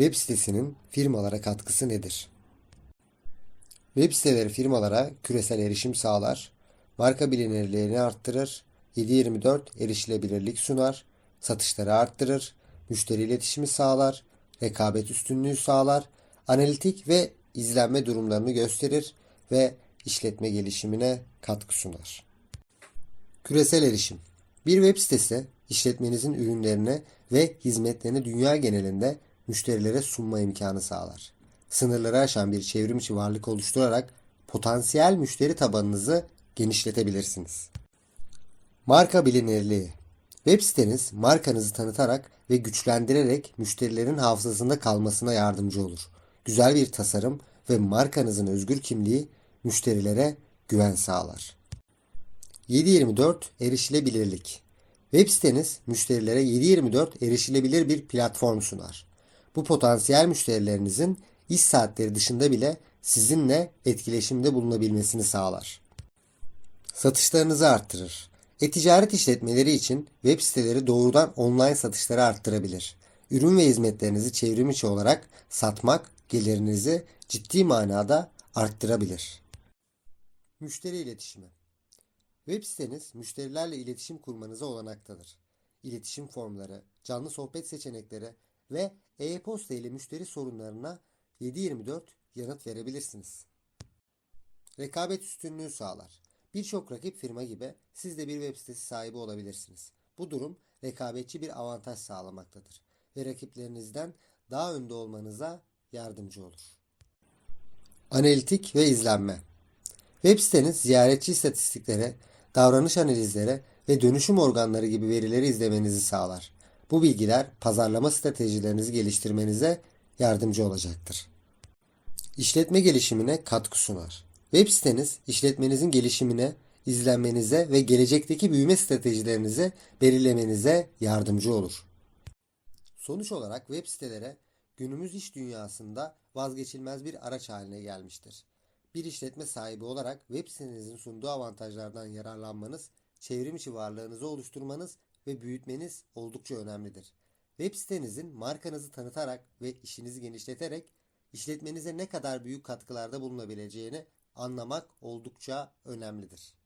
Web sitesinin firmalara katkısı nedir? Web siteleri firmalara küresel erişim sağlar, marka bilinirliğini arttırır, 7/24 erişilebilirlik sunar, satışları arttırır, müşteri iletişimi sağlar, rekabet üstünlüğü sağlar, analitik ve izlenme durumlarını gösterir ve işletme gelişimine katkı sunar. Küresel erişim. Bir web sitesi işletmenizin ürünlerine ve hizmetlerini dünya genelinde müşterilere sunma imkanı sağlar. Sınırları aşan bir çevrimiçi varlık oluşturarak potansiyel müşteri tabanınızı genişletebilirsiniz. Marka bilinirliği. Web siteniz markanızı tanıtarak ve güçlendirerek müşterilerin hafızasında kalmasına yardımcı olur. Güzel bir tasarım ve markanızın özgür kimliği müşterilere güven sağlar. 7/24 erişilebilirlik. Web siteniz müşterilere 7/24 erişilebilir bir platform sunar. Bu potansiyel müşterilerinizin iş saatleri dışında bile sizinle etkileşimde bulunabilmesini sağlar. Satışlarınızı arttırır. E-ticaret işletmeleri için web siteleri doğrudan online satışları arttırabilir. Ürün ve hizmetlerinizi çevrim içi olarak satmak gelirinizi ciddi manada arttırabilir. Müşteri iletişimi. Web siteniz müşterilerle iletişim kurmanıza olanak. İletişim formları, canlı sohbet seçenekleri ve e-posta ile müşteri sorunlarına 7/24 yanıt verebilirsiniz. Rekabet üstünlüğü sağlar. Birçok rakip firma gibi siz de bir web sitesi sahibi olabilirsiniz. Bu durum rekabetçi bir avantaj sağlamaktadır ve rakiplerinizden daha önde olmanıza yardımcı olur. Analitik ve izlenme. Web siteniz ziyaretçi istatistikleri, davranış analizleri ve dönüşüm organları gibi verileri izlemenizi sağlar. Bu bilgiler pazarlama stratejilerinizi geliştirmenize yardımcı olacaktır. İşletme gelişimine katkı sunar. Web siteniz işletmenizin gelişimine, izlenmenize ve gelecekteki büyüme stratejilerinizi belirlemenize yardımcı olur. Sonuç olarak web sitelere günümüz iş dünyasında vazgeçilmez bir araç haline gelmiştir. Bir işletme sahibi olarak web sitenizin sunduğu avantajlardan yararlanmanız, çevrim içi varlığınızı oluşturmanız ve büyütmeniz oldukça önemlidir. Web sitenizin markanızı tanıtarak ve işinizi genişleterek işletmenize ne kadar büyük katkılarda bulunabileceğini anlamak oldukça önemlidir.